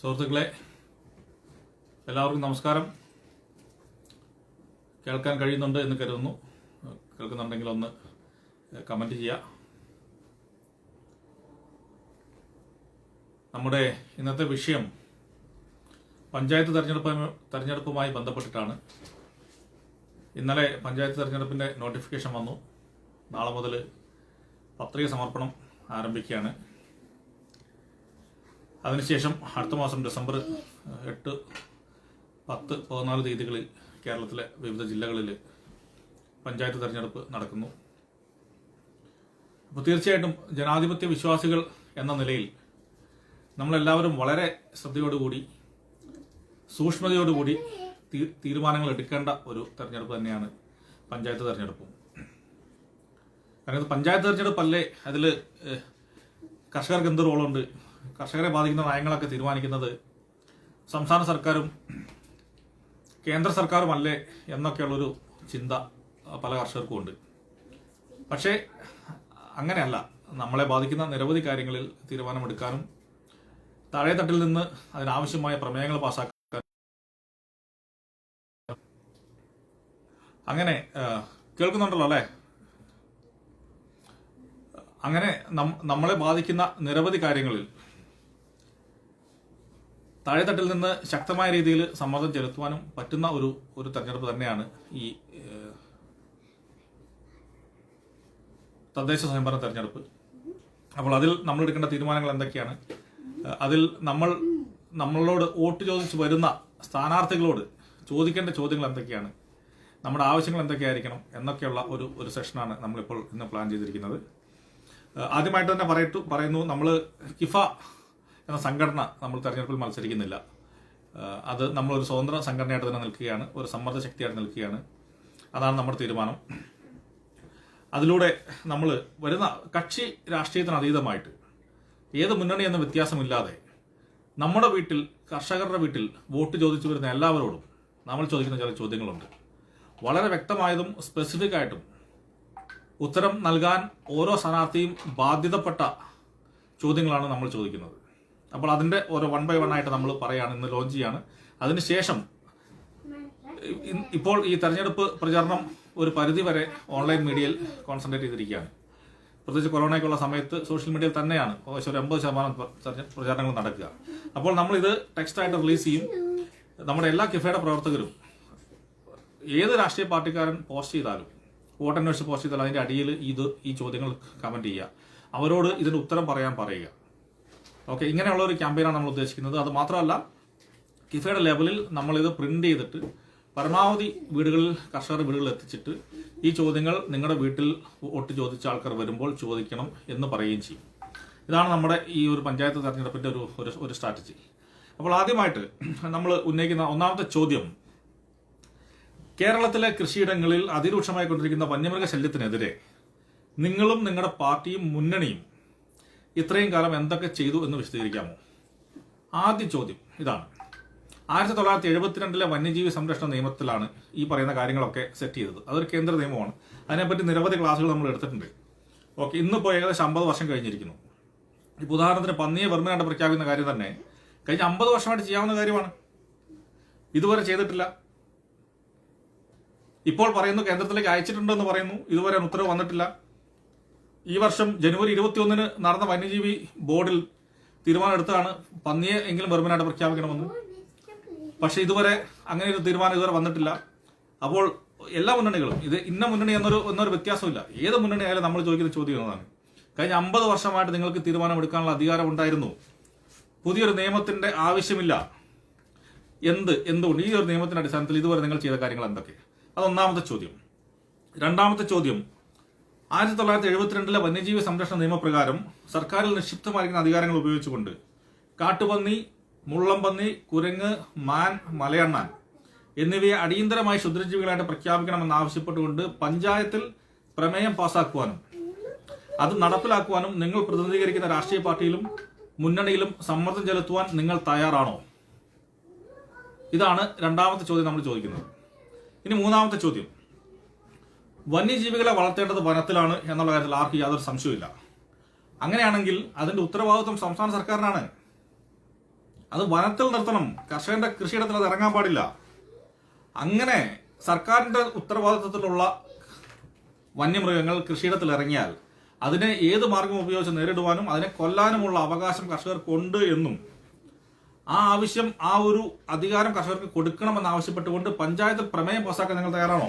സുഹൃത്തുക്കളെ എല്ലാവർക്കും നമസ്കാരം. കേൾക്കാൻ കഴിയുന്നുണ്ട് എന്ന് കരുതുന്നു. കേൾക്കുന്നുണ്ടെങ്കിൽ ഒന്ന് കമന്റ് ചെയ്യുക. നമ്മുടെ ഇന്നത്തെ വിഷയം പഞ്ചായത്ത് തെരഞ്ഞെടുപ്പ് തെരഞ്ഞെടുപ്പുമായി ബന്ധപ്പെട്ടിട്ടാണ്. ഇന്നലെ പഞ്ചായത്ത് തെരഞ്ഞെടുപ്പിന്റെ നോട്ടിഫിക്കേഷൻ വന്നു. നാളെ മുതൽ പത്രിക സമർപ്പണം ആരംഭിക്കുകയാണ്. അതിനുശേഷം അടുത്ത മാസം ഡിസംബർ എട്ട് പത്ത് പതിനാല് തീയതികളിൽ കേരളത്തിലെ വിവിധ ജില്ലകളിൽ പഞ്ചായത്ത് തെരഞ്ഞെടുപ്പ് നടക്കുന്നു. അപ്പോൾ തീർച്ചയായിട്ടും ജനാധിപത്യ വിശ്വാസികൾ എന്ന നിലയിൽ നമ്മളെല്ലാവരും വളരെ ശ്രദ്ധയോടുകൂടി സൂക്ഷ്മതയോടുകൂടി തീരുമാനങ്ങൾ എടുക്കേണ്ട ഒരു തെരഞ്ഞെടുപ്പ് തന്നെയാണ് പഞ്ചായത്ത് തെരഞ്ഞെടുപ്പും. കാരണം പഞ്ചായത്ത് തെരഞ്ഞെടുപ്പല്ലേ? അതിൽ കർഷകർക്ക് എന്ത് റോളുണ്ട് കർഷകരെ ബാധിക്കുന്ന നയങ്ങളൊക്കെ തീരുമാനിക്കുന്നത് സംസ്ഥാന സർക്കാരും കേന്ദ്ര സർക്കാരുമല്ലേ എന്നൊക്കെയുള്ളൊരു ചിന്ത പല കർഷകർക്കും ഉണ്ട്. പക്ഷേ അങ്ങനെയല്ല. നമ്മളെ ബാധിക്കുന്ന നിരവധി കാര്യങ്ങളിൽ തീരുമാനമെടുക്കാനും താഴെത്തട്ടിൽ നിന്ന് അതിനാവശ്യമായ പ്രമേയങ്ങൾ പാസ്സാക്കാൻ അങ്ങനെ കേൾക്കുന്നുണ്ടല്ലോ അല്ലേ? അങ്ങനെ നമ്മളെ ബാധിക്കുന്ന നിരവധി കാര്യങ്ങളിൽ താഴെത്തട്ടിൽ നിന്ന് ശക്തമായ രീതിയിൽ സമ്മർദ്ദം ചെലുത്തുവാനും പറ്റുന്ന ഒരു ഒരു തെരഞ്ഞെടുപ്പ് തന്നെയാണ് ഈ തദ്ദേശ സ്വയംഭരണ തെരഞ്ഞെടുപ്പ്. അപ്പോൾ അതിൽ നമ്മൾ എടുക്കേണ്ട തീരുമാനങ്ങൾ എന്തൊക്കെയാണ്? അതിൽ നമ്മൾ നമ്മളോട് വോട്ട് ചോദിച്ച് വരുന്ന സ്ഥാനാർത്ഥികളോട് ചോദിക്കേണ്ട ചോദ്യങ്ങൾ എന്തൊക്കെയാണ്? നമ്മുടെ ആവശ്യങ്ങൾ എന്തൊക്കെയായിരിക്കണം? എന്നൊക്കെയുള്ള ഒരു ഒരു സെഷനാണ് നമ്മളിപ്പോൾ ഇന്ന് പ്ലാൻ ചെയ്തിരിക്കുന്നത്. ആദ്യമായിട്ട് തന്നെ പറയട്ടു പറയുന്നു നമ്മൾ കിഫ എന്ന സംഘടന നമ്മൾ തെരഞ്ഞെടുപ്പിൽ മത്സരിക്കുന്നില്ല. അത് നമ്മളൊരു സ്വതന്ത്ര സംഘടനയായിട്ട് തന്നെ നിൽക്കുകയാണ് ഒരു സമ്മർദ്ദ ശക്തിയായിട്ട് നിൽക്കുകയാണ്. അതാണ് നമ്മുടെ തീരുമാനം. അതിലൂടെ നമ്മൾ വരുന്ന കക്ഷി രാഷ്ട്രീയത്തിന് അതീതമായിട്ട് ഏത് മുന്നണി എന്ന വ്യത്യാസമില്ലാതെ നമ്മുടെ വീട്ടിൽ കർഷകരുടെ വീട്ടിൽ വോട്ട് ചോദിച്ചു വരുന്ന എല്ലാവരോടും നമ്മൾ ചോദിക്കുന്ന ചില ചോദ്യങ്ങളുണ്ട്. വളരെ വ്യക്തമായതും സ്പെസിഫിക് ആയിട്ടും ഉത്തരം നൽകാൻ ഓരോ സ്ഥാനാർത്ഥിയും ബാധ്യതപ്പെട്ട ചോദ്യങ്ങളാണ് നമ്മൾ ചോദിക്കുന്നത്. അപ്പോൾ അതിന്റെ ഓരോ വൺ ബൈ വൺ ആയിട്ട് നമ്മൾ പറയുകയാണ് ഇന്ന് ലോഞ്ച് ചെയ്യാണ്. അതിനുശേഷം ഇപ്പോൾ ഈ തെരഞ്ഞെടുപ്പ് പ്രചാരണം ഒരു പരിധി വരെ ഓൺലൈൻ മീഡിയയിൽ കോൺസെൻട്രേറ്റ് ചെയ്തിരിക്കുകയാണ്. പ്രത്യേകിച്ച് കൊറോണയ്ക്കുള്ള സമയത്ത് സോഷ്യൽ മീഡിയയിൽ തന്നെയാണ് ഏകദേശം ഒരു എൺപത് ശതമാനം പ്രചാരണങ്ങൾ നടക്കുക. അപ്പോൾ നമ്മൾ ഇത് ടെക്സ്റ്റായിട്ട് റിലീസ് ചെയ്യും. നമ്മുടെ എല്ലാ കിഫയുടെ പ്രവർത്തകരും ഏത് രാഷ്ട്രീയ പാർട്ടിക്കാരൻ പോസ്റ്റ് ചെയ്താലും വോട്ടന്വേഷിച്ച് പോസ്റ്റ് ചെയ്താലും അതിന്റെ അടിയിൽ ഇത് ഈ ചോദ്യങ്ങൾ കമന്റ് ചെയ്യുക. അവരോട് ഇതിന് ഉത്തരം പറയാൻ പറയുക. ഓക്കെ ഇങ്ങനെയുള്ള ഒരു ക്യാമ്പയിനാണ് നമ്മൾ ഉദ്ദേശിക്കുന്നത്. അത് മാത്രമല്ല കിഫയുടെ ലെവലിൽ നമ്മളിത് പ്രിന്റ് ചെയ്തിട്ട് പരമാവധി വീടുകളിൽ കർഷകർ വീടുകളിൽ എത്തിച്ചിട്ട് ഈ ചോദ്യങ്ങൾ നിങ്ങളുടെ വീട്ടിൽ ഒട്ട് ചോദിച്ച ആൾക്കാർ വരുമ്പോൾ ചോദിക്കണം എന്ന് പറയുകയും ചെയ്യും. ഇതാണ് നമ്മുടെ ഈ ഒരു പഞ്ചായത്ത് തെരഞ്ഞെടുപ്പിന്റെ ഒരു ഒരു- സ്ട്രാറ്റജി അപ്പോൾ ആദ്യമായിട്ട് നമ്മൾ ഉന്നയിക്കുന്ന ഒന്നാമത്തെ ചോദ്യം കേരളത്തിലെ കൃഷിയിടങ്ങളിൽ അതിരൂക്ഷമായി കൊണ്ടിരിക്കുന്ന വന്യമൃഗ ശല്യത്തിനെതിരെ നിങ്ങളും നിങ്ങളുടെ പാർട്ടിയും മുന്നണിയും ഇത്രയും കാലം എന്തൊക്കെ ചെയ്തു എന്ന് വിശദീകരിക്കാമോ? ആദ്യ ചോദ്യം ഇതാണ്. ആയിരത്തി തൊള്ളായിരത്തി എഴുപത്തിരണ്ടിലെ വന്യജീവി സംരക്ഷണ നിയമത്തിലാണ് ഈ പറയുന്ന കാര്യങ്ങളൊക്കെ സെറ്റ് ചെയ്തത്. അതൊരു കേന്ദ്ര നിയമമാണ്. അതിനെപ്പറ്റി നിരവധി ക്ലാസ്സുകൾ നമ്മൾ എടുത്തിട്ടുണ്ട്. ഓക്കെ ഇന്നിപ്പോൾ ഏകദേശം അമ്പത് വർഷം കഴിഞ്ഞിരിക്കുന്നു. ഇപ്പോൾ ഉദാഹരണത്തിന് പന്നിയെ വെറുമനായിട്ട് പ്രഖ്യാപിക്കുന്ന കാര്യം തന്നെ കഴിഞ്ഞ അമ്പത് വർഷമായിട്ട് ചെയ്യാവുന്ന കാര്യമാണ്. ഇതുവരെ ചെയ്തിട്ടില്ല. ഇപ്പോൾ പറയുന്നു കേന്ദ്രത്തിലേക്ക് അയച്ചിട്ടുണ്ടെന്ന് പറയുന്നു. ഇതുവരെ ഉത്തരവ് വന്നിട്ടില്ല. ഈ വർഷം ജനുവരി ഇരുപത്തിയൊന്നിന് നടന്ന വന്യജീവി ബോർഡിൽ തീരുമാനം എടുത്താണ് പന്നിയെ എങ്കിലും വെറുമനായിട്ട് പ്രഖ്യാപിക്കണമെന്ന്. പക്ഷെ ഇതുവരെ അങ്ങനെ ഒരു തീരുമാനം ഇതുവരെ വന്നിട്ടില്ല. അപ്പോൾ എല്ലാ മുന്നണികളും ഇത് ഇന്ന മുന്നണി എന്നൊരു എന്നൊരു വ്യത്യാസമില്ല. ഏത് മുന്നണി ആയാലും നമ്മൾ ചോദിക്കുന്ന ചോദ്യം എന്നതാണ് കഴിഞ്ഞ അമ്പത് വർഷമായിട്ട് നിങ്ങൾക്ക് തീരുമാനമെടുക്കാനുള്ള അധികാരം ഉണ്ടായിരുന്നു. പുതിയൊരു നിയമത്തിന്റെ ആവശ്യമില്ല. എന്ത് എന്തുകൊണ്ട്? ഈ ഒരു നിയമത്തിന്റെ അടിസ്ഥാനത്തിൽ ഇതുവരെ നിങ്ങൾ ചെയ്ത കാര്യങ്ങൾ എന്തൊക്കെ? അതൊന്നാമത്തെ ചോദ്യം. രണ്ടാമത്തെ ചോദ്യം ആയിരത്തി തൊള്ളായിരത്തി എഴുപത്തിരണ്ടിലെ വന്യജീവി സംരക്ഷണ നിയമപ്രകാരം സർക്കാരിൽ നിക്ഷിപ്തമായിരിക്കുന്ന അധികാരങ്ങൾ ഉപയോഗിച്ചുകൊണ്ട് കാട്ടുപന്നി മുള്ളംപന്നി കുരങ്ങ് മാൻ മലയണ്ണാൻ എന്നിവയെ അടിയന്തരമായി ക്ഷുദ്രജീവികളായിട്ട് പ്രഖ്യാപിക്കണമെന്ന് ആവശ്യപ്പെട്ടുകൊണ്ട് പഞ്ചായത്തിൽ പ്രമേയം പാസാക്കുവാനും അത് നടപ്പിലാക്കുവാനും നിങ്ങൾ പ്രതിനിധീകരിക്കുന്ന രാഷ്ട്രീയ പാർട്ടിയിലും മുന്നണിയിലും സമ്മർദ്ദം ചെലുത്തുവാൻ നിങ്ങൾ തയ്യാറാണോ? ഇതാണ് രണ്ടാമത്തെ ചോദ്യം നമ്മൾ ചോദിക്കുന്നത്. ഇനി മൂന്നാമത്തെ ചോദ്യം. വന്യജീവികളെ വളർത്തേണ്ടത് വനത്തിലാണ് എന്നുള്ള കാര്യത്തിൽ ആർക്കും യാതൊരു സംശയമില്ല അങ്ങനെയാണെങ്കിൽ അതിന്റെ ഉത്തരവാദിത്വം സംസ്ഥാന സർക്കാരിനാണ്. അത് വനത്തിൽ നിർത്തണം. കർഷകന്റെ കൃഷിയിടത്തിൽ അത് ഇറങ്ങാൻ പാടില്ല. അങ്ങനെ സർക്കാരിന്റെ ഉത്തരവാദിത്വത്തിലുള്ള വന്യമൃഗങ്ങൾ കൃഷിയിടത്തിൽ ഇറങ്ങിയാൽ അതിനെ ഏത് മാർഗം ഉപയോഗിച്ച് നേരിടുവാനും അതിനെ കൊല്ലാനുമുള്ള അവകാശം കർഷകർക്കുണ്ട് എന്നും ആ ആവശ്യം ആ ഒരു അധികാരം കർഷകർക്ക് കൊടുക്കണമെന്ന് ആവശ്യപ്പെട്ടുകൊണ്ട് പഞ്ചായത്ത് പ്രമേയം പാസാക്കാൻ നിങ്ങൾ തയ്യാറാണോ?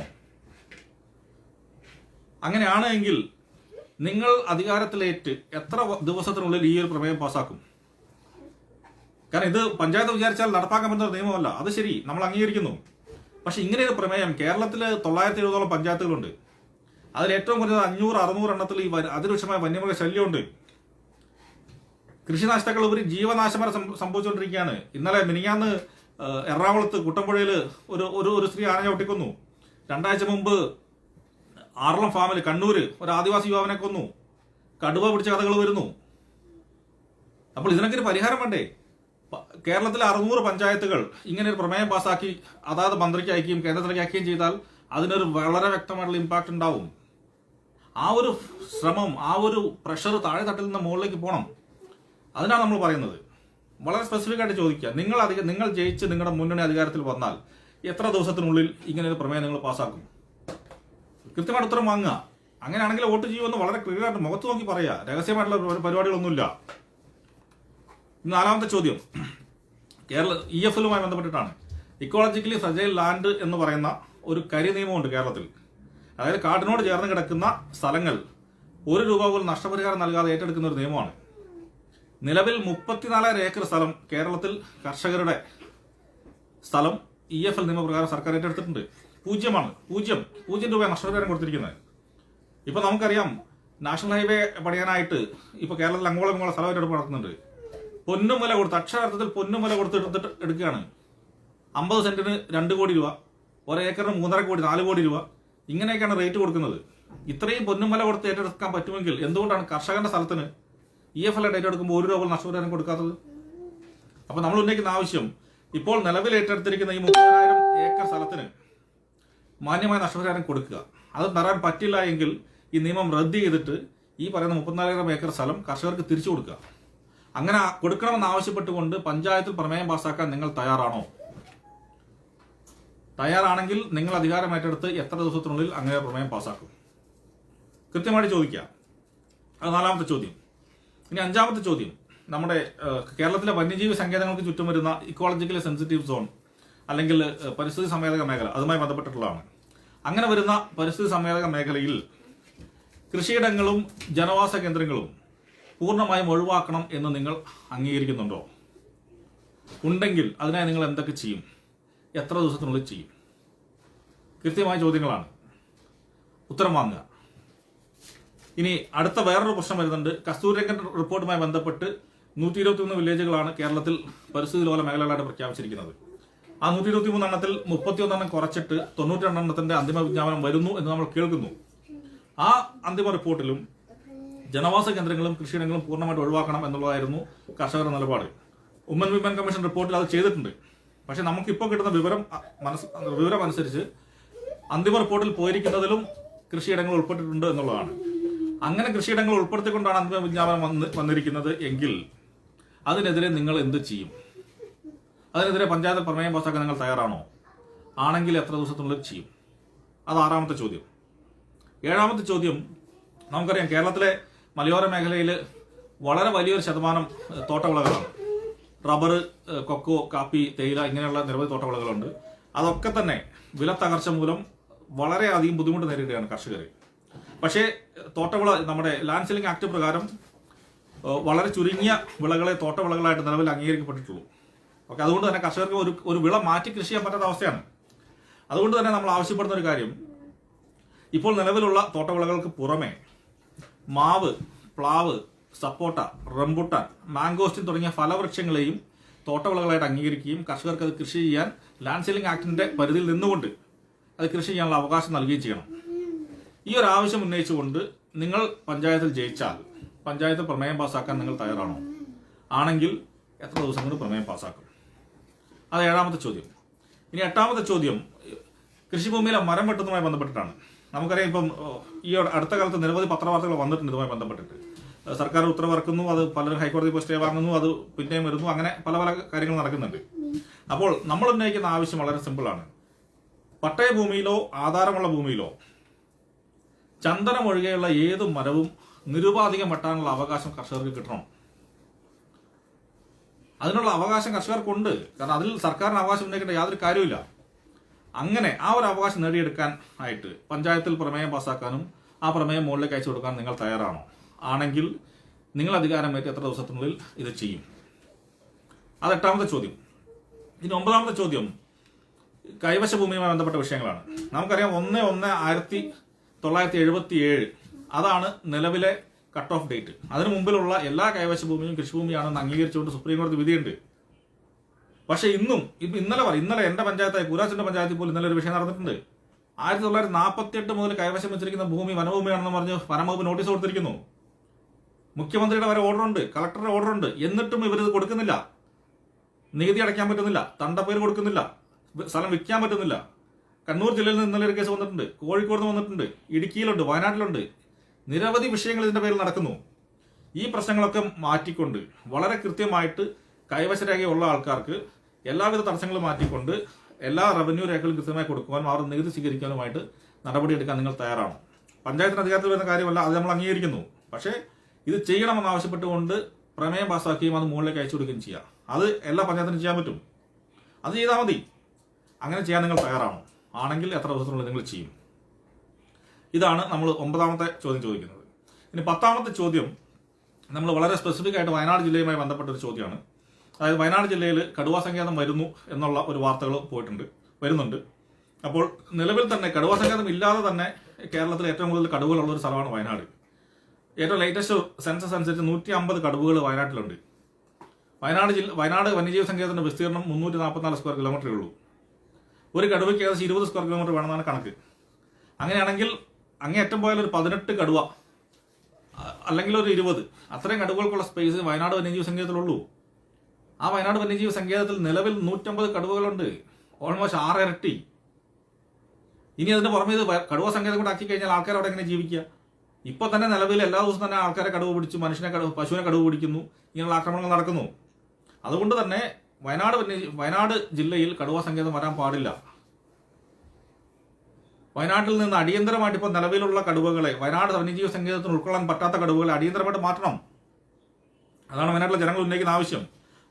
അങ്ങനെയാണ് എങ്കിൽ നിങ്ങൾ അധികാരത്തിലേറ്റ് എത്ര ദിവസത്തിനുള്ളിൽ ഈ ഒരു പ്രമേയം പാസാക്കും? കാരണം ഇത് പഞ്ചായത്ത് വിചാരിച്ചാൽ നടപ്പാക്കാൻ പറ്റുന്ന നിയമമല്ല. അത് ശരി നമ്മൾ അംഗീകരിക്കുന്നു. പക്ഷെ ഇങ്ങനെ ഒരു പ്രമേയം കേരളത്തിൽ തൊള്ളായിരത്തി എഴുപതോളം പഞ്ചായത്തുകളുണ്ട്. അതിൽ ഏറ്റവും കുറഞ്ഞത് അഞ്ഞൂറ് അറുന്നൂറ് എണ്ണത്തിൽ ഈ അതിരൂക്ഷമായ വന്യമൃഗ ശല്യമുണ്ട്. കൃഷിനാശത്തക്കൾ ഉപരി ജീവനാശം വരെ സംഭവിച്ചുകൊണ്ടിരിക്കുകയാണ്. ഇന്നലെ മിനിങ്ങാന്ന് എറണാകുളത്ത് കുട്ടമ്പുഴയിൽ ഒരു ഒരു ഒരു സ്ത്രീ ആന ഒട്ടിക്കുന്നു. രണ്ടാഴ്ച മുമ്പ് ആറളം ഫാമിൽ കണ്ണൂര് ഒരു ആദിവാസി യുവാവിനെ കൊന്നു. കടുവ പിടിച്ച കഥകൾ വരുന്നു. അപ്പോൾ ഇതിനൊക്കെ ഒരു പരിഹാരം വേണ്ടേ? കേരളത്തിലെ അറുന്നൂറ് പഞ്ചായത്തുകൾ ഇങ്ങനെ ഒരു പ്രമേയം പാസ്സാക്കി അതാത് മന്ത്രിക്ക് അയക്കുകയും കേന്ദ്രത്തിലേക്ക് അയക്കുകയും ചെയ്താൽ അതിനൊരു വളരെ വ്യക്തമായിട്ടുള്ള ഇമ്പാക്ട് ഉണ്ടാവും. ആ ഒരു ശ്രമം ആ ഒരു പ്രഷർ താഴെ തട്ടിൽ നിന്ന് മുകളിലേക്ക് പോകണം. അതിനാണ് നമ്മൾ പറയുന്നത്. വളരെ സ്പെസിഫിക് ആയിട്ട് ചോദിക്കുക. നിങ്ങൾ അധികം നിങ്ങൾ ജയിച്ച് നിങ്ങളുടെ മുന്നണി അധികാരത്തിൽ വന്നാൽ എത്ര ദിവസത്തിനുള്ളിൽ ഇങ്ങനെ ഒരു പ്രമേയം നിങ്ങൾ പാസ്സാക്കും കൃത്യമായിട്ട് ഉത്തരം വാങ്ങുക. അങ്ങനെയാണെങ്കിൽ വോട്ട് ചെയ്യുമെന്ന് വളരെ ക്ലിയർ ആയിട്ട് മുഖത്ത് നോക്കി പറയുക. രഹസ്യമായിട്ടുള്ള പരിപാടികളൊന്നുമില്ല. നാലാമത്തെ ചോദ്യം. കേരള ഇ എഫ് എല്ലുമായി ബന്ധപ്പെട്ടിട്ടാണ്. ഇക്കോളജിക്കലി ഫ്രജൈൽ ലാൻഡ് എന്ന് പറയുന്ന ഒരു കരി നിയമമുണ്ട് കേരളത്തിൽ. അതായത് കാടിനോട് ചേർന്ന് കിടക്കുന്ന സ്ഥലങ്ങൾ ഒരു രൂപ പോലും നഷ്ടപരിഹാരം നൽകാതെ ഏറ്റെടുക്കുന്ന ഒരു നിയമമാണ്. നിലവിൽ മുപ്പത്തിനാലായിരം ഏക്കർ സ്ഥലം കേരളത്തിൽ കർഷകരുടെ സ്ഥലം ഇ എഫ് എൽ നിയമപ്രകാരം സർക്കാർ ഏറ്റെടുത്തിട്ടുണ്ട്. പൂജ്യമാണ്. പൂജ്യം. പൂജ്യം രൂപ നഷ്ടപരിഹാരം കൊടുത്തിരിക്കുന്നത്. ഇപ്പൊ നമുക്കറിയാം നാഷണൽ ഹൈവേ പണിയാനായിട്ട് ഇപ്പൊ കേരളത്തിൽ അങ്ങോളം ഇങ്ങോളം സ്ഥലം നടക്കുന്നുണ്ട് പൊന്നുമുല കൊടുത്ത് അക്ഷരാർത്ഥത്തിൽ പൊന്നുമുല കൊടുത്ത് എടുത്തിട്ട് എടുക്കുകയാണ്. അമ്പത് സെന്റിന് രണ്ട് കോടി രൂപ ഒരു ഏക്കറിന് മൂന്നര കോടി നാല് കോടി രൂപ ഇങ്ങനെയൊക്കെയാണ് റേറ്റ് കൊടുക്കുന്നത്. ഇത്രയും പൊന്നുമല കൊടുത്ത് ഏറ്റെടുക്കാൻ പറ്റുമെങ്കിൽ എന്തുകൊണ്ടാണ് കർഷകന്റെ സ്ഥലത്തിന് ഇ എഫ് എൽ ഏറ്റെടുക്കുമ്പോൾ ഒരു രൂപ നഷ്ടപരിഹാരം കൊടുക്കാത്തത്? അപ്പൊ നമ്മൾ ഉന്നയിക്കുന്ന ആവശ്യം ഇപ്പോൾ നിലവിൽ ഏറ്റെടുത്തിരിക്കുന്ന ഈ മുപ്പതിനായിരം ഏക്കർ സ്ഥലത്തിന് മാന്യമായ നഷ്ടപരിഹാരം കൊടുക്കുക. അത് തരാൻ പറ്റില്ല എങ്കിൽ ഈ നിയമം റദ്ദ് ചെയ്തിട്ട് ഈ പറയുന്ന മുപ്പത്തിനാലായിരം ഏക്കർ സ്ഥലം കർഷകർക്ക് തിരിച്ചു കൊടുക്കുക. അങ്ങനെ കൊടുക്കണമെന്ന് ആവശ്യപ്പെട്ടുകൊണ്ട് പഞ്ചായത്തിൽ പ്രമേയം പാസാക്കാൻ നിങ്ങൾ തയ്യാറാണോ? തയ്യാറാണെങ്കിൽ നിങ്ങൾ അധികാരം ഏറ്റെടുത്ത് എത്ര ദിവസത്തിനുള്ളിൽ അങ്ങനെ പ്രമേയം പാസാക്കും? കൃത്യമായിട്ട് ചോദിക്കുക അത് നാലാമത്തെ ചോദ്യം. ഇനി അഞ്ചാമത്തെ ചോദ്യം. നമ്മുടെ കേരളത്തിലെ വന്യജീവി സങ്കേതങ്ങൾക്ക് ചുറ്റും വരുന്ന ഇക്കോളജിക്കലി സെൻസിറ്റീവ് സോൺ അല്ലെങ്കിൽ പരിസ്ഥിതി സംവേദക മേഖല അതുമായി ബന്ധപ്പെട്ടിട്ടുള്ളതാണ്. അങ്ങനെ വരുന്ന പരിസ്ഥിതി സംവേദക മേഖലയിൽ കൃഷിയിടങ്ങളും ജനവാസ കേന്ദ്രങ്ങളും പൂർണമായും ഒഴിവാക്കണം എന്ന് നിങ്ങൾ അംഗീകരിക്കുന്നുണ്ടോ? ഉണ്ടെങ്കിൽ അതിനായി നിങ്ങൾ എന്തൊക്കെ ചെയ്യും? എത്ര ദിവസത്തിനുള്ളിൽ ചെയ്യും? കൃത്യമായ ചോദ്യങ്ങളാണ്. ഉത്തരം വാങ്ങുക. ഇനി അടുത്ത വേറൊരു പ്രശ്നം വരുന്നുണ്ട്. കസ്തൂരിരംഗൻ റിപ്പോർട്ടുമായി ബന്ധപ്പെട്ട് നൂറ്റി ഇരുപത്തി മൂന്ന് വില്ലേജുകളാണ് കേരളത്തിൽ പരിസ്ഥിതി ലോല മേഖലകളായിട്ട് പ്രഖ്യാപിച്ചിരിക്കുന്നത്. ആ നൂറ്റി ഇരുപത്തി മൂന്ന് എണ്ണത്തിൽ മുപ്പത്തിയൊന്നെണ്ണം കുറച്ചിട്ട് തൊണ്ണൂറ്റി രണ്ടെണ്ണത്തിന്റെ അന്തിമ വിജ്ഞാപനം വരുന്നു എന്ന് നമ്മൾ കേൾക്കുന്നു. ആ അന്തിമ റിപ്പോർട്ടിലും ജനവാസ കേന്ദ്രങ്ങളും കൃഷിയിടങ്ങളും പൂർണമായിട്ട് ഒഴിവാക്കണം എന്നുള്ളതായിരുന്നു കർഷകരുടെ നിലപാട്. ഉമ്മൻ വിമൻ കമ്മീഷൻ റിപ്പോർട്ടിൽ അത് ചെയ്തിട്ടുണ്ട്. പക്ഷെ നമുക്കിപ്പോൾ കിട്ടുന്ന വിവരം വിവരം അനുസരിച്ച് അന്തിമ റിപ്പോർട്ടിൽ പോയിരിക്കുന്നതിലും കൃഷിയിടങ്ങൾ ഉൾപ്പെട്ടിട്ടുണ്ട് എന്നുള്ളതാണ്. അങ്ങനെ കൃഷിയിടങ്ങൾ ഉൾപ്പെടുത്തിക്കൊണ്ടാണ് അന്തിമ വിജ്ഞാപനം വന്ന് വന്നിരിക്കുന്നത് എങ്കിൽ അതിനെതിരെ നിങ്ങൾ എന്ത് ചെയ്യും? അതിനെതിരെ പഞ്ചായത്ത് പ്രമേയം പാസ്സാക്കാൻ നിങ്ങൾ തയ്യാറാണോ? ആണെങ്കിൽ എത്ര ദിവസത്തിനുള്ളിൽ ചെയ്യും? അത് ആറാമത്തെ ചോദ്യം. ഏഴാമത്തെ ചോദ്യം നമുക്കറിയാം കേരളത്തിലെ മലയോര മേഖലയിൽ വളരെ വലിയൊരു ശതമാനം തോട്ടവിളകളാണ്. റബ്ബർ കൊക്കോ കാപ്പി തേയില ഇങ്ങനെയുള്ള നിരവധി തോട്ടവിളകളുണ്ട്. അതൊക്കെ തന്നെ വില തകർച്ച മൂലം വളരെയധികം ബുദ്ധിമുട്ട് നേരിടുകയാണ് കർഷകർ പക്ഷേ തോട്ടവിള നമ്മുടെ ലാൻഡ് സെല്ലിംഗ് ആക്ട് പ്രകാരം വളരെ ചുരുങ്ങിയ വിളകളെ തോട്ടവിളകളായിട്ട് നിലവിൽ അംഗീകരിക്കപ്പെട്ടിട്ടുള്ളൂ. ഓക്കെ അതുകൊണ്ട് തന്നെ കർഷകർക്ക് ഒരു ഒരു വിള മാറ്റി കൃഷി ചെയ്യാൻ പറ്റാത്ത അവസ്ഥയാണ്. അതുകൊണ്ട് തന്നെ നമ്മൾ ആവശ്യപ്പെടുന്ന ഒരു കാര്യം ഇപ്പോൾ നിലവിലുള്ള തോട്ടവിളകൾക്ക് പുറമെ മാവ് പ്ലാവ് സപ്പോട്ട റംബുട്ടാൻ മാംഗോസ്റ്റിൻ തുടങ്ങിയ ഫലവൃക്ഷങ്ങളെയും തോട്ടവിളകളായിട്ട് അംഗീകരിക്കുകയും കർഷകർക്ക് അത് കൃഷി ചെയ്യാൻ ലാൻഡ് സെല്ലിംഗ് ആക്ടിന്റെ പരിധിയിൽ നിന്നുകൊണ്ട് അത് കൃഷി ചെയ്യാനുള്ള അവകാശം നൽകുകയും ചെയ്യണം. ഈ ഒരു ആവശ്യം ഉന്നയിച്ചുകൊണ്ട് നിങ്ങൾ പഞ്ചായത്തിൽ ജയിച്ചാൽ പഞ്ചായത്ത് പ്രമേയം പാസ്സാക്കാൻ നിങ്ങൾ തയ്യാറാണോ? ആണെങ്കിൽ എത്ര ദിവസം കൊണ്ട് പ്രമേയം പാസ്സാക്കും അത് ഏഴാമത്തെ ചോദ്യം. ഇനി എട്ടാമത്തെ ചോദ്യം. കൃഷിഭൂമിയിലെ മരം വെട്ടുന്നതുമായി ബന്ധപ്പെട്ടിട്ടാണ്. നമുക്കറിയാം ഇപ്പം ഈ അടുത്ത കാലത്ത് നിരവധി പത്രവാർത്തകൾ വന്നിട്ടുണ്ട് ഇതുമായി ബന്ധപ്പെട്ടിട്ട്. സർക്കാർ ഉത്തരവിറക്കുന്നു അത് പലരും ഹൈക്കോടതി പോയി സ്റ്റേ വാങ്ങുന്നു അത് പിന്നെയും വരുന്നു അങ്ങനെ പല പല കാര്യങ്ങൾ നടക്കുന്നുണ്ട്. അപ്പോൾ നമ്മൾ ഉന്നയിക്കുന്ന ആവശ്യം വളരെ സിമ്പിളാണ്. പട്ടയ ഭൂമിയിലോ ആധാരമുള്ള ഭൂമിയിലോ ചന്ദനം ഒഴികെയുള്ള ഏത് മരവും നിരുപാധികം വെട്ടാനുള്ള അവകാശം കർഷകർക്ക് കിട്ടണം. അതിനുള്ള അവകാശം കർഷകർക്കുണ്ട്. കാരണം അതിൽ സർക്കാരിന് അവകാശം ഉന്നയിക്കേണ്ട യാതൊരു കാര്യമില്ല അങ്ങനെ ആ ഒരു അവകാശം നേടിയെടുക്കാൻ ആയിട്ട് പഞ്ചായത്തിൽ പ്രമേയം പാസ്സാക്കാനും ആ പ്രമേയം മുകളിലേക്ക് അയച്ചു കൊടുക്കാൻ നിങ്ങൾ തയ്യാറാണോ? ആണെങ്കിൽ നിങ്ങൾ അധികാരമേറ്റ് എത്ര ദിവസത്തിനുള്ളിൽ ഇത് ചെയ്യും? അത് എട്ടാമത്തെ ചോദ്യം. ഇനി ഒമ്പതാമത്തെ ചോദ്യം കൈവശ ഭൂമിയുമായി ബന്ധപ്പെട്ട വിഷയങ്ങളാണ്. നമുക്കറിയാം ഒന്ന് ഒന്ന് ആയിരത്തി തൊള്ളായിരത്തി എഴുപത്തി ഏഴ് അതാണ് നിലവിലെ കട്ട് ഓഫ് ഡേറ്റ് അതിനു മുമ്പിലുള്ള എല്ലാ കൈവശ ഭൂമിയും കൃഷിഭൂമിയാണെന്ന് അംഗീകരിച്ചുകൊണ്ട് സുപ്രീം കോടതി വിധിയുണ്ട്. പക്ഷേ ഇന്നും ഇപ്പം ഇന്നലെ പറയും ഇന്നലെ എന്റെ പഞ്ചായത്തായ കൂരാച്ചിന്റെ പഞ്ചായത്തിൽ പോലും ഇന്നലെ ഒരു വിഷയം നടന്നിട്ടുണ്ട്. ആയിരത്തി തൊള്ളായിരത്തി നാൽപ്പത്തി എട്ട് മുതൽ കൈവശം വെച്ചിരിക്കുന്ന ഭൂമി വനഭൂമിയാണെന്ന് പറഞ്ഞ് വനംവകുപ്പ് നോട്ടീസ് കൊടുത്തിരിക്കുന്നു. മുഖ്യമന്ത്രിയുടെ വരെ ഓർഡർ ഉണ്ട് കളക്ടറുടെ ഓർഡർ ഉണ്ട് എന്നിട്ടും ഇവരിത് കൊടുക്കുന്നില്ല. നികുതി അടയ്ക്കാൻ പറ്റുന്നില്ല തണ്ടപ്പേര് കൊടുക്കുന്നില്ല സ്ഥലം വിൽക്കാൻ പറ്റുന്നില്ല. കണ്ണൂർ ജില്ലയിൽ നിന്ന് ഇന്നലെ ഒരു കേസ് വന്നിട്ടുണ്ട്. കോഴിക്കോട് നിന്ന് വന്നിട്ടുണ്ട്. ഇടുക്കിയിലുണ്ട് വയനാട്ടിലുണ്ട്. നിരവധി വിഷയങ്ങൾ ഇതിന്റെ പേരിൽ നടക്കുന്നു. ഈ പ്രശ്നങ്ങളൊക്കെ മാറ്റിക്കൊണ്ട് വളരെ കൃത്യമായിട്ട് കൈവശരേഖയുള്ള ആൾക്കാർക്ക് എല്ലാവിധ തടസ്സങ്ങളും മാറ്റിക്കൊണ്ട് എല്ലാ റവന്യൂ രേഖകളും കൃത്യമായി കൊടുക്കുവാനും അവർ നികുതി സ്വീകരിക്കാനുമായിട്ട് നടപടിയെടുക്കാൻ നിങ്ങൾ തയ്യാറാണ്. പഞ്ചായത്തിന് അധികാരത്തിൽ വരുന്ന കാര്യമല്ല അത് നമ്മൾ അംഗീകരിക്കുന്നു. പക്ഷേ ഇത് ചെയ്യണമെന്ന് ആവശ്യപ്പെട്ടുകൊണ്ട് പ്രമേയം പാസ്സാക്കുകയും അത് മുകളിലേക്ക് അയച്ചു കൊടുക്കുകയും ചെയ്യാം. അത് എല്ലാ പഞ്ചായത്തിനും ചെയ്യാൻ പറ്റും. അത് ചെയ്താൽ മതി. അങ്ങനെ ചെയ്യാൻ നിങ്ങൾ തയ്യാറാണോ. ആണെങ്കിൽ എത്ര ദിവസത്തിനുള്ളിൽ നിങ്ങൾ ചെയ്യും. ഇതാണ് നമ്മൾ ഒമ്പതാമത്തെ ചോദ്യം ചോദിക്കുന്നത്. ഇനി പത്താമത്തെ ചോദ്യം നമ്മൾ വളരെ സ്പെസിഫിക് ആയിട്ട് വയനാട് ജില്ലയുമായി ബന്ധപ്പെട്ട ഒരു ചോദ്യമാണ്. അതായത് വയനാട് ജില്ലയിൽ കടുവാ സംഖ്യാതം വരുന്നു എന്നുള്ള ഒരു വാർത്തകൾ പോയിട്ടുണ്ട് വരുന്നുണ്ട്. അപ്പോൾ നിലവിൽ തന്നെ കടുവാ സംഖ്യാതം ഇല്ലാതെ തന്നെ കേരളത്തിൽ ഏറ്റവും കൂടുതൽ കടുവകളുള്ള ഒരു സ്ഥലമാണ് വയനാട്. ഏറ്റവും ലേറ്റസ്റ്റ് സെൻസസ് അനുസരിച്ച് നൂറ്റി അമ്പത് കടുവകൾ വയനാട്ടിലുണ്ട്. വയനാട് ജില്ല വയനാട് വന്യജീവി സങ്കേതത്തിന്റെ വിസ്തീർണം മുന്നൂറ്റി നാൽപ്പത്തിനാല് സ്ക്വയർ കിലോമീറ്ററേ ഉള്ളൂ. ഒരു കടുവയ്ക്ക് ഏകദേശം ഇരുപത് സ്ക്വയർ കിലോമീറ്റർ വേണമെന്നാണ് കണക്ക്. അങ്ങനെയാണെങ്കിൽ അങ്ങേയറ്റം പോയാൽ ഒരു പതിനെട്ട് കടുവ അല്ലെങ്കിൽ ഒരു ഇരുപത്. അത്രയും കടുവകൾക്കുള്ള സ്പേസ് വയനാട് വന്യജീവി സങ്കേതത്തിലുള്ളൂ. ആ വയനാട് വന്യജീവി സങ്കേതത്തിൽ നിലവിൽ നൂറ്റമ്പത് കടുവകളുണ്ട്. ഓൾമോസ്റ്റ് ആറ് ഇരട്ടി. ഇനി അതിന്റെ പുറമെ ഇത് കടുവ സങ്കേതം കൂടെ ആക്കി കഴിഞ്ഞാൽ ആൾക്കാർ അവിടെ എങ്ങനെ ജീവിക്കുക? ഇപ്പൊ തന്നെ നിലവിൽ എല്ലാ ദിവസവും തന്നെ ആൾക്കാരെ കടുവ പിടിച്ചു മനുഷ്യനെ കടുവ പശുവിനെ കടുവ പിടിക്കുന്നു ഇങ്ങനെയുള്ള ആക്രമണങ്ങൾ നടക്കുന്നു. അതുകൊണ്ട് തന്നെ വയനാട് വന്യ- വയനാട് ജില്ലയിൽ കടുവ സങ്കേതം വരാൻ പാടില്ല. വയനാട്ടിൽ നിന്ന് അടിയന്തരമായിട്ട് ഇപ്പോൾ നിലവിലുള്ള കടുവകളെ വയനാട് വന്യജീവി സങ്കേതത്തിന് ഉൾക്കൊള്ളാൻ പറ്റാത്ത കടുവകളെ അടിയന്തരമായിട്ട് മാറ്റണം. അതാണ് വയനാട്ടിലെ ജനങ്ങൾ ഉന്നയിക്കുന്ന ആവശ്യം.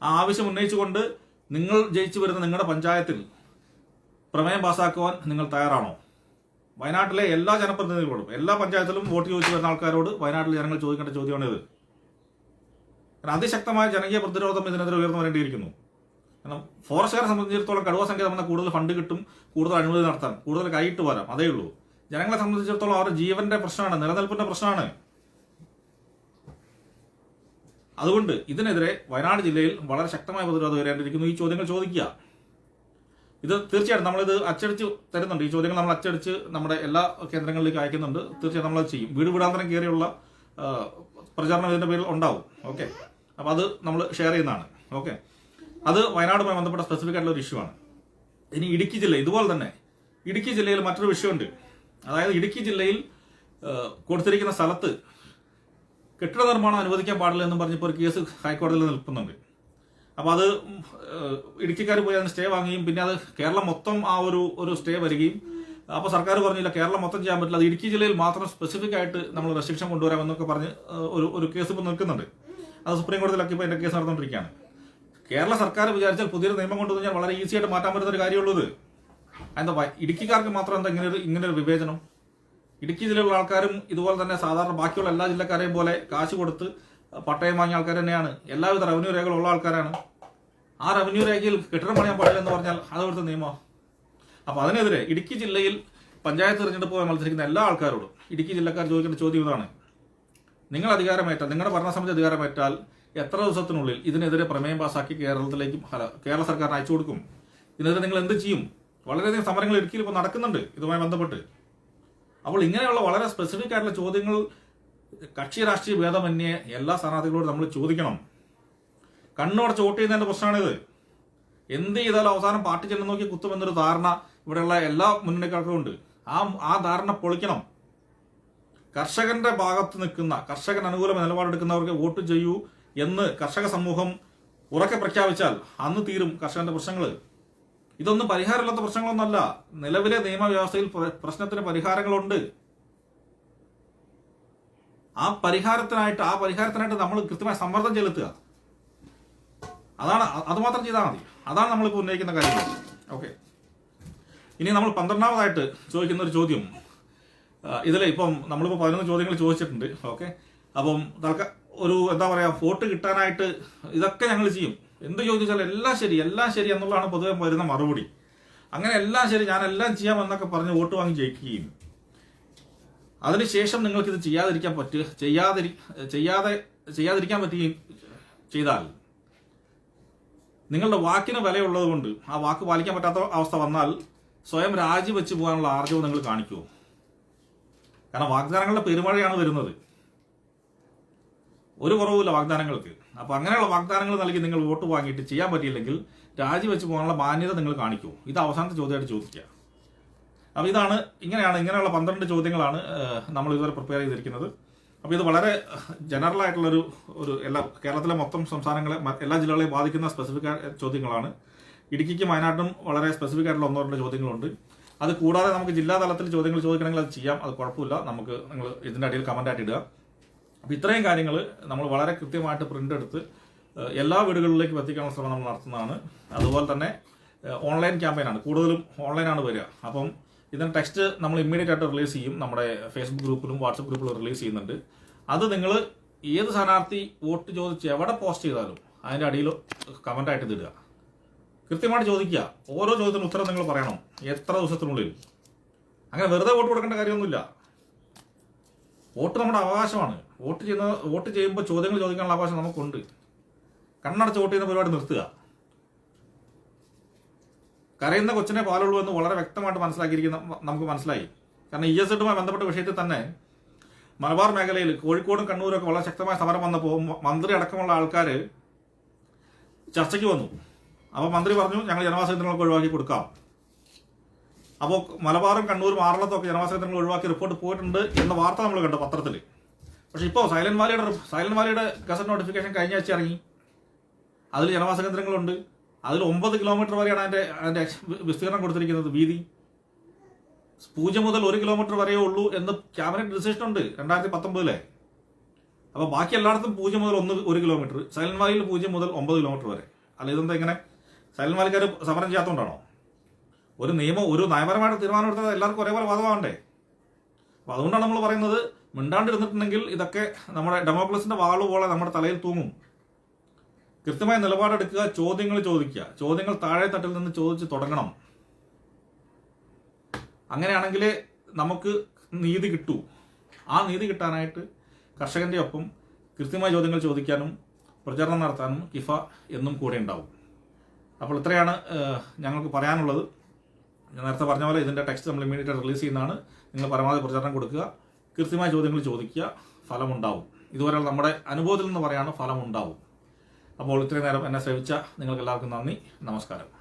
ആ ആവശ്യം ഉന്നയിച്ചുകൊണ്ട് നിങ്ങൾ ജയിച്ചു വരുന്ന നിങ്ങളുടെ പഞ്ചായത്തിൽ പ്രമേയം പാസ്സാക്കുവാൻ നിങ്ങൾ തയ്യാറാണോ? വയനാട്ടിലെ എല്ലാ ജനപ്രതിനിധികളോടും എല്ലാ പഞ്ചായത്തിലും വോട്ട് ചോദിച്ചു വരുന്ന ആൾക്കാരോട് വയനാട്ടിലെ ജനങ്ങൾ ചോദിക്കേണ്ട ചോദ്യമാണിത്. അതിശക്തമായ ജനകീയ പ്രതിരോധം ഇതിനെതിരെ ഉയർന്നു വരേണ്ടിയിരിക്കുന്നു. കാരണം ഫോറസ്റ്റുകാരെ സംബന്ധിച്ചിടത്തോളം കടുവ സംഖ്യ തമ്മിൽ കൂടുതൽ ഫണ്ട് കിട്ടും കൂടുതൽ അഴിമതി നടത്താൻ കൂടുതൽ കൈയിട്ട് വരാം. അതേ ഉള്ളൂ. ജനങ്ങളെ സംബന്ധിച്ചിടത്തോളം അവരുടെ ജീവന്റെ പ്രശ്നമാണ് നിലനിൽപ്പിന്റെ പ്രശ്നമാണ്. അതുകൊണ്ട് ഇതിനെതിരെ വയനാട് ജില്ലയിൽ വളരെ ശക്തമായ പ്രതിരോധം വരേണ്ടിയിരിക്കുന്നു ഈ ചോദ്യങ്ങൾ ചോദിക്കുക. ഇത് തീർച്ചയായിട്ടും നമ്മളിത് അച്ചടിച്ച് തരുന്നുണ്ട്. ഈ ചോദ്യങ്ങൾ നമ്മൾ അച്ചടിച്ച് നമ്മുടെ എല്ലാ കേന്ദ്രങ്ങളിലേക്ക് അയക്കുന്നുണ്ട്. തീർച്ചയായും നമ്മളത് ചെയ്യും. വീട് വീടാന്തരം കയറിയുള്ള പ്രചാരണം ഇതിന്റെ പേരിൽ ഉണ്ടാവും. ഓക്കെ? അപ്പോൾ അത് നമ്മൾ ഷെയർ ചെയ്യുന്നതാണ്. ഓക്കെ? അത് വയനാടുമായി ബന്ധപ്പെട്ട സ്പെസിഫിക് ആയിട്ടുള്ള ഒരു ഇഷ്യൂ ആണ്. ഇനി ഇടുക്കി ജില്ല ഇതുപോലെ തന്നെ. ഇടുക്കി ജില്ലയിൽ മറ്റൊരു വിഷയമുണ്ട്. അതായത് ഇടുക്കി ജില്ലയിൽ കൊടുത്തിരിക്കുന്ന സ്ഥലത്ത് കെട്ടിട നിർമ്മാണം അനുവദിക്കാൻ പാടില്ല എന്നും പറഞ്ഞപ്പോൾ ഒരു കേസ് ഹൈക്കോടതിയിൽ നിൽക്കുന്നുണ്ട്. അപ്പോൾ അത് ഇടുക്കിക്കാർ പോയി അതിന് സ്റ്റേ വാങ്ങുകയും പിന്നെ അത് കേരളം മൊത്തം ആ ഒരു ഒരു സ്റ്റേ വരികയും. അപ്പോൾ സർക്കാർ പറഞ്ഞില്ല കേരളം മൊത്തം ചെയ്യാൻ പറ്റില്ല. അത് ഇടുക്കി ജില്ലയിൽ മാത്രം സ്പെസിഫിക് ആയിട്ട് നമ്മൾ റെസ്ട്രിക്ഷൻ കൊണ്ടുവരാമെന്നൊക്കെ പറഞ്ഞ് ഒരു ഒരു കേസ് ഇപ്പോൾ നിൽക്കുന്നുണ്ട്. അത് സുപ്രീം കോടതിയിലൊക്കെ ഇപ്പോൾ എന്റെ കേസ് നടന്നുകൊണ്ടിരിക്കുകയാണ്. കേരള സർക്കാർ വിചാരിച്ചാൽ പുതിയൊരു നിയമം കൊണ്ടുവന്നാൽ വളരെ ഈസി ആയിട്ട് മാറ്റാൻ പറ്റുന്ന ഒരു കാര്യമുള്ളത്. എന്താ ഇടുക്കിക്കാർക്ക് മാത്രം എന്താ ഇങ്ങനെ ഒരു ഇങ്ങനെ ഒരു വിവേചനം? ഇടുക്കി ജില്ലയിലുള്ള ആൾക്കാരും ഇതുപോലെ തന്നെ സാധാരണ ബാക്കിയുള്ള എല്ലാ ജില്ലക്കാരെയും പോലെ കാശ് കൊടുത്ത് പട്ടയം വാങ്ങിയ ആൾക്കാർ തന്നെയാണ്. എല്ലാവിധ റവന്യൂ രേഖകളുള്ള ആൾക്കാരാണ്. ആ റവന്യൂ രേഖയിൽ കെട്ടിടം പണിയാൻ പാടില്ല എന്ന് പറഞ്ഞാൽ അത് അവിടുത്തെ നിയമമാണ് അപ്പൊ അതിനെതിരെ ഇടുക്കി ജില്ലയിൽ പഞ്ചായത്ത് തിരഞ്ഞെടുപ്പ് മത്സരിക്കുന്ന എല്ലാ ആൾക്കാരോടും ഇടുക്കി ജില്ലക്കാർ ചോദിക്കേണ്ട ചോദ്യം ഇതാണ്. നിങ്ങൾ അധികാരമേറ്റാൽ നിങ്ങളുടെ ഭരണസമിതി അധികാരമേറ്റാൽ എത്ര ദിവസത്തിനുള്ളിൽ ഇതിനെതിരെ പ്രമേയം പാസാക്കി കേരളത്തിലേക്കും കേരള സർക്കാർ അയച്ചു കൊടുക്കും? ഇതിനെതിരെ നിങ്ങൾ എന്ത് ചെയ്യും? വളരെയധികം സമരങ്ങൾ ഇടുക്കിയിൽ ഇപ്പോൾ നടക്കുന്നുണ്ട് ഇതുമായി ബന്ധപ്പെട്ട്. അപ്പോൾ ഇങ്ങനെയുള്ള വളരെ സ്പെസിഫിക് ആയിട്ടുള്ള ചോദ്യങ്ങൾ കക്ഷി രാഷ്ട്രീയ ഭേദമന്യേ എല്ലാ സ്ഥാനാർത്ഥികളോടും നമ്മൾ ചോദിക്കണം. കണ്ണോട് വോട്ട് ചെയ്യുന്നതിന്റെ പ്രശ്നമാണിത്. എന്ത് ചെയ്താലും അവസാനം പാർട്ടി ചെന്ന് നോക്കി കുത്തുമെന്നൊരു ധാരണ ഇവിടെയുള്ള എല്ലാ മുന്നണിക്കാർക്കും ഉണ്ട്. ആ ആ ധാരണ പൊളിക്കണം. കർഷകന്റെ ഭാഗത്ത് നിൽക്കുന്ന കർഷകൻ അനുകൂല നിലപാടെടുക്കുന്നവർക്ക് വോട്ട് ചെയ്യൂ. എന്ന് കർഷക സമൂഹം ഉറക്കെ പ്രഖ്യാപിച്ചാൽ അന്ന് തീരും കർഷകന്റെ പ്രശ്നങ്ങൾ ഇതൊന്നും പരിഹാരമില്ലാത്ത പ്രശ്നങ്ങളൊന്നല്ല. നിലവിലെ നിയമവ്യവസ്ഥയിൽ പ്ര- പ്രശ്നത്തിന് പരിഹാരങ്ങളുണ്ട്. ആ പരിഹാരത്തിനായിട്ട് ആ പരിഹാരത്തിനായിട്ട് നമ്മൾ കൃത്യമായി സമ്മർദ്ദം ചെലുത്തുക. അതാണ് അതുമാത്രം അത് മാത്രം ചെയ്താൽ മതി. അതാണ് നമ്മളിപ്പോൾ ഉന്നയിക്കുന്ന കാര്യങ്ങൾ. ഓക്കെ. ഇനി നമ്മൾ പന്ത്രണ്ടാമതായിട്ട് ചോദിക്കുന്ന ഒരു ചോദ്യം. ഇതിൽ ഇപ്പം നമ്മളിപ്പോൾ പതിനൊന്ന് ചോദ്യങ്ങൾ ചോദിച്ചിട്ടുണ്ട്. ഓക്കെ. അപ്പം തൽക്ക ഒരു എന്താ പറയുക വോട്ട് കിട്ടാനായിട്ട് ഇതൊക്കെ ഞങ്ങൾ ചെയ്യും. എന്ത് ചോദിച്ചാൽ എല്ലാം ശരി എല്ലാം ശരി എന്നുള്ളതാണ് പൊതുവെ വരുന്ന മറുപടി. അങ്ങനെ എല്ലാം ശരി ഞാൻ എല്ലാം ചെയ്യാം എന്നൊക്കെ പറഞ്ഞ് വോട്ട് വാങ്ങി ജയിക്കുകയും. അതിനുശേഷം നിങ്ങൾക്ക് ഇത് ചെയ്യാതിരിക്കാൻ പറ്റുക ചെയ്യാതിരി ചെയ്യാതെ ചെയ്യാതിരിക്കാൻ പറ്റുകയും ചെയ്താൽ നിങ്ങളുടെ വാക്കിന് വിലയുള്ളത് കൊണ്ട് ആ വാക്ക് പാലിക്കാൻ പറ്റാത്ത അവസ്ഥ വന്നാൽ സ്വയം രാജിവെച്ച് പോകാനുള്ള ആർജവം നിങ്ങൾ കാണിക്കുമോ? കാരണം വാഗ്ദാനങ്ങളുടെ പെരുമഴയാണ് വരുന്നത്. ഒരു കുറവുമില്ല വാഗ്ദാനങ്ങൾക്ക്. അപ്പൊ അങ്ങനെയുള്ള വാഗ്ദാനങ്ങൾ നൽകി നിങ്ങൾ വോട്ട് വാങ്ങിയിട്ട് ചെയ്യാൻ പറ്റിയില്ലെങ്കിൽ രാജിവെച്ച് പോകാനുള്ള മാന്യത നിങ്ങൾ കാണിക്കൂ. ഇത് അവസാനത്തെ ചോദ്യമായിട്ട് ചോദിക്കുക. അപ്പോൾ ഇതാണ് ഇങ്ങനെയാണ് ഇങ്ങനെയുള്ള പന്ത്രണ്ട് ചോദ്യങ്ങളാണ് നമ്മൾ ഇതുവരെ പ്രിപ്പയർ ചെയ്തിരിക്കുന്നത്. അപ്പോൾ ഇത് വളരെ ജനറൽ ആയിട്ടുള്ള ഒരു എല്ലാ കേരളത്തിലെ മൊത്തം സംസ്ഥാനങ്ങളെ എല്ലാ ജില്ലകളെയും ബാധിക്കുന്ന സ്പെസിഫിക് ചോദ്യങ്ങളാണ്. ഇടുക്കിക്കും വയനാട്ടിലും വളരെ സ്പെസിഫിക് ആയിട്ടുള്ള ഒന്നോ രണ്ടോ ചോദ്യങ്ങളുണ്ട്. അത് കൂടാതെ നമുക്ക് ജില്ലാ തലത്തിൽ ചോദ്യങ്ങൾ ചോദിക്കണമെങ്കിൽ അത് ചെയ്യാം. അത് കുഴപ്പമില്ല. നമുക്ക് നിങ്ങൾ ഇതിന്റെ അടിയിൽ കമന്റ് ആയിട്ട് ഇടുക. അപ്പോൾ ഇത്രയും കാര്യങ്ങൾ നമ്മൾ വളരെ കൃത്യമായിട്ട് പ്രിന്റ് എടുത്ത് എല്ലാ വീടുകളിലേക്കും എത്തിക്കാനുള്ള ശ്രമം നമ്മൾ നടത്തുന്നതാണ്. അതുപോലെ തന്നെ ഓൺലൈൻ ക്യാമ്പയിനാണ് കൂടുതലും ഓൺലൈനാണ് വരിക. അപ്പം ഇതിന് ടെക്സ്റ്റ് നമ്മൾ ഇമ്മീഡിയറ്റ് ആയിട്ട് റിലീസ് ചെയ്യും. നമ്മുടെ ഫേസ്ബുക്ക് ഗ്രൂപ്പിലും വാട്സപ്പ് ഗ്രൂപ്പിലും റിലീസ് ചെയ്യുന്നുണ്ട്. അത് നിങ്ങൾ ഏത് സ്ഥാനാർത്ഥി വോട്ട് ചോദിച്ച് എവിടെ പോസ്റ്റ് ചെയ്താലും അതിന്റെ അടിയിൽ കമന്റായിട്ട് ഇതിടുക. കൃത്യമായിട്ട് ചോദിക്കുക. ഓരോ ചോദ്യത്തിനും ഉത്തരം നിങ്ങൾ പറയണം. എത്ര ദിവസത്തിനുള്ളിൽ? അങ്ങനെ വെറുതെ വോട്ട് കൊടുക്കേണ്ട കാര്യമൊന്നുമില്ല. വോട്ട് നമ്മുടെ അവകാശമാണ്. വോട്ട് ചെയ്യുന്ന വോട്ട് ചെയ്യുമ്പോൾ ചോദ്യങ്ങൾ ചോദിക്കാനുള്ള അവകാശം നമുക്കുണ്ട്. കണ്ണടച്ച് വോട്ട് ചെയ്യുന്ന പരിപാടി നിർത്തുക. കരയുന്ന കൊച്ചിനെ പാലുള്ളൂ എന്ന് വളരെ വ്യക്തമായിട്ട് മനസ്സിലാക്കിയിരിക്കുന്ന നമുക്ക് മനസ്സിലായി. കാരണം ഇ എസ് എട്ടുമായി ബന്ധപ്പെട്ട വിഷയത്തിൽ തന്നെ മലബാർ മേഖലയിൽ കോഴിക്കോടും കണ്ണൂരും ഒക്കെ വളരെ ശക്തമായ സമരം വന്നപ്പോൾ മന്ത്രി അടക്കമുള്ള ആൾക്കാർ ചർച്ചയ്ക്ക് വന്നു. അപ്പോൾ മന്ത്രി പറഞ്ഞു ഞങ്ങൾ ജനവാസ കേന്ദ്രങ്ങളൊക്കെ ഒഴിവാക്കി കൊടുക്കാം. അപ്പോൾ മലബാറും കണ്ണൂരും ആറളത്തും ഒക്കെ ജനവാസ കേന്ദ്രങ്ങൾ ഒഴിവാക്കി റിപ്പോർട്ട് പോയിട്ടുണ്ട് എന്ന വാർത്ത നമ്മൾ കണ്ടു പത്രത്തിൽ. പക്ഷെ ഇപ്പോൾ സൈലന്റ് വാലിയുടെ സൈലന്റ് വാലിയുടെ ഗസറ്റ് നോട്ടിഫിക്കേഷൻ കഴിഞ്ഞ ആഴ്ച ഇറങ്ങി. അതിൽ ജനവാസ കേന്ദ്രങ്ങളുണ്ട് അതിൽ ഒമ്പത് കിലോമീറ്റർ വരെയാണ് അതിന്റെ അതിന്റെ വിസ്തീർണം കൊടുത്തിരിക്കുന്നത് വീതി. പൂജ്യം മുതൽ ഒരു കിലോമീറ്റർ വരെയേ ഉള്ളൂ എന്ന് ക്യാബിനറ്റ് ഡിസിഷൻ ഉണ്ട് രണ്ടായിരത്തി പത്തൊമ്പതിലെ അപ്പോൾ ബാക്കി എല്ലായിടത്തും പൂജ്യം മുതൽ ഒന്ന് ഒരു കിലോമീറ്റർ സൈലന്റ് വാലിയിൽ പൂജ്യം മുതൽ ഒമ്പത് കിലോമീറ്റർ വരെ. അല്ല ഇതെന്താ ഇങ്ങനെ? സൈലന്റ് വാലിക്കാർ സമരം ചെയ്യാത്തതുകൊണ്ടാണോ ഒരു നിയമം ഒരു നയപരമായിട്ട് തീരുമാനം എല്ലാവർക്കും ഒരേപോലെ വാദമാവണ്ടേ? അപ്പൊ അതുകൊണ്ടാണ് നമ്മൾ പറയുന്നത് മിണ്ടാണ്ടിരുന്നിട്ടുണ്ടെങ്കിൽ ഇതൊക്കെ നമ്മുടെ ഡെമോക്രസിന്റെ വാൾ പോലെ നമ്മുടെ തലയിൽ തൂങ്ങും. കൃത്യമായ നിലപാടെടുക്കുക ചോദ്യങ്ങൾ ചോദിക്കുക. ചോദ്യങ്ങൾ താഴെ തട്ടിൽ നിന്ന് ചോദിച്ച് തുടങ്ങണം. അങ്ങനെയാണെങ്കിൽ നമുക്ക് നീതി കിട്ടൂ. ആ നീതി കിട്ടാനായിട്ട് കർഷകന്റെ ഒപ്പം കൃത്യമായ ചോദ്യങ്ങൾ ചോദിക്കാനും പ്രചരണം നടത്താനും കിഫ എന്നും കൂടെ ഉണ്ടാവും. അപ്പോൾ ഇത്രയാണ് ഞങ്ങൾക്ക് പറയാനുള്ളത്. ഞാൻ നേരത്തെ പറഞ്ഞ പോലെ ഇതിന്റെ ടെക്സ്റ്റ് നമ്മൾ ഇമ്മീഡിയറ്റ് റിലീസ് ചെയ്യുന്നതാണ്. നിങ്ങൾ പരമാവധി പ്രചാരണം കൊടുക്കുക. കൃത്യമായ ചോദ്യങ്ങൾ ചോദിക്കുക. ഫലമുണ്ടാവും. ഇതുവരെ നമ്മുടെ അനുഭവത്തിൽ നിന്ന് പറയാണ് ഫലമുണ്ടാവും. അപ്പോൾ ഇത്രയും നേരം എന്നെ ശ്രമിച്ച നിങ്ങൾക്ക് എല്ലാവർക്കും നന്ദി. നമസ്കാരം.